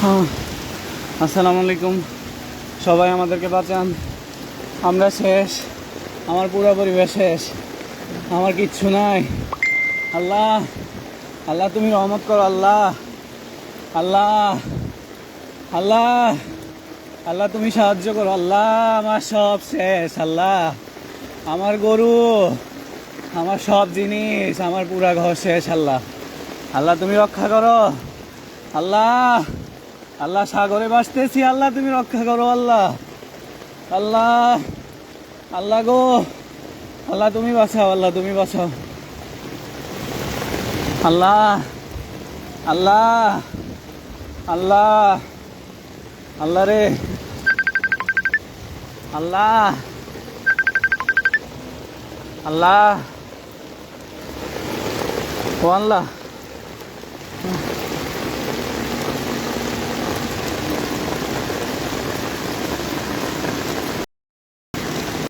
হ্যাঁ। আসসালামু আলাইকুম সবাই আমাদেরকে বাঁচান। আমরা শেষ। আমার পুরো পরিবেশ শেষ। আমার কিচ্ছু নাই। আল্লাহ। আল্লাহ, তুমি রহমত করো, আল্লাহ। আল্লাহ। আল্লাহ। আল্লাহ, তুমি সাহায্য করো। আল্লাহ, আমার সব শেষ। আল্লাহ। আমার গরু, আমার সব জিনিস, আমার পুরা ঘর শেষ। আল্লাহ। আল্লাহ, তুমি রক্ষা করো। আল্লাহ। আল্লাহ সাগরে বাসতেছি আল্লাহ তুমি রক্ষা করো, আল্লাহ। আল্লাহ আল্লাহ গো। আল্লাহ তুমি বাঁচাও, আল্লাহ তুমি বাঁচাও। আল্লাহ আল্লাহ আল্লাহ আল্লাহ রে। আল্লাহ আল্লাহ। ও আল্লাহ।